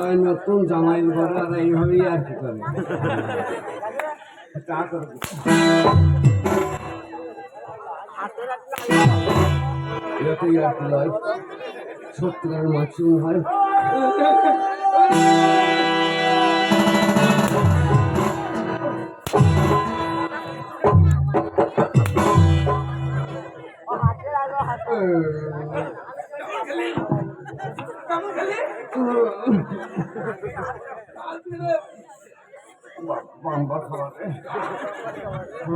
ওই নতুন জামাই ঘরে আর এইভাবেই আর কি করে তা করবে যতই আর হয়।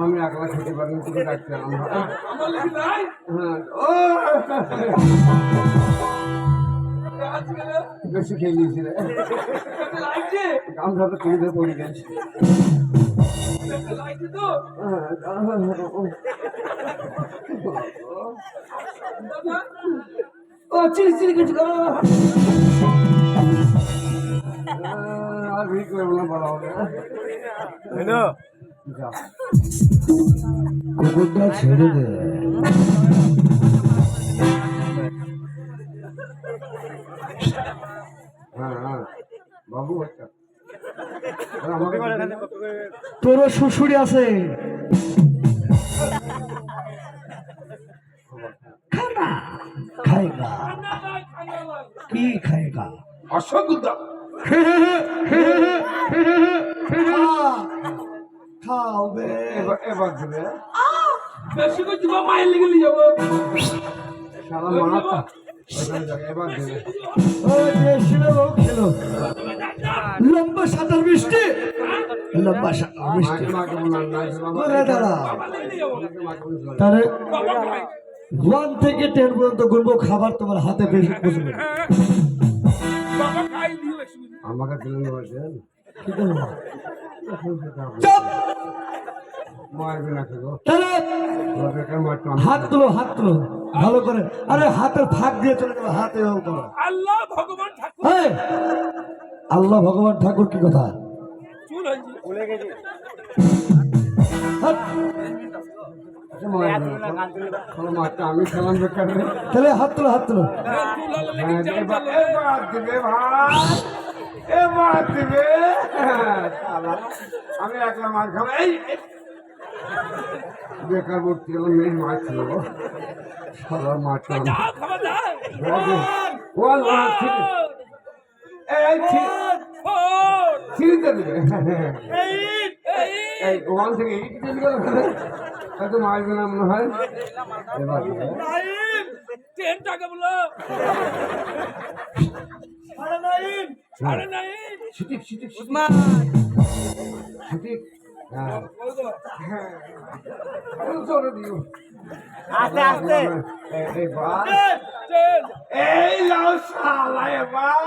আমি একলা খেতে পারি না তোকে ডাকতে আমরা হ্যাঁ বেশি খেয়ে নিয়েছি রে গামছাটা তুলে পড়ে গেছে। ও চিনি চিনি কিছু করো। আর ভিড় বলা হবে কুকুরটা ছেড়ে দে। তোরও শ্বশুরি আছে। খানা খাইগা কি খাইগা অসংখ্য খাও বে এবার দেবে। বেশি করে দিবা মায়ের লেগে নিয়ে যাব। সারা মাথা এবার দেবে। ওই বেশি লোক খেলো লম্বা সাঁতার বৃষ্টি লম্বা সাঁতার বাবা করে দাঁড়া তাহলে ওয়ান থেকে টেন পর্যন্ত গুনবো খাবার তোমার হাতে বেশি করে। আমাকে দিলেন বলছেন কি করব মারবে না খেলো তাহলে হাত তুলো হাত তুলো। ভালো করে। আরে হাতের ফাঁক দিয়ে চলে যাবে হাতে আল্লাহ ভগবান ঠাকুর। আল্লাহ ভগবান ঠাকুর কি কথা। তাহলে হাত। তুলো হাত তুলো। হ্যাঁ, আমি একলা মার খাব। এই এই। বেকার ভর্তি গেলাম এই মাছ ছিল। মাছ আমি যা ওয়ান থেকে চলে হয়তো মারবে না মনে হয়। এবার দিবে। নাইন টেন টাকা বলো সাড়ে নাইন সাড়ে নাইন সিটিক মা সিটিক হ্যাঁ। হ্যাঁ। আস্তে আস্তে। এই- লাও শালা এবার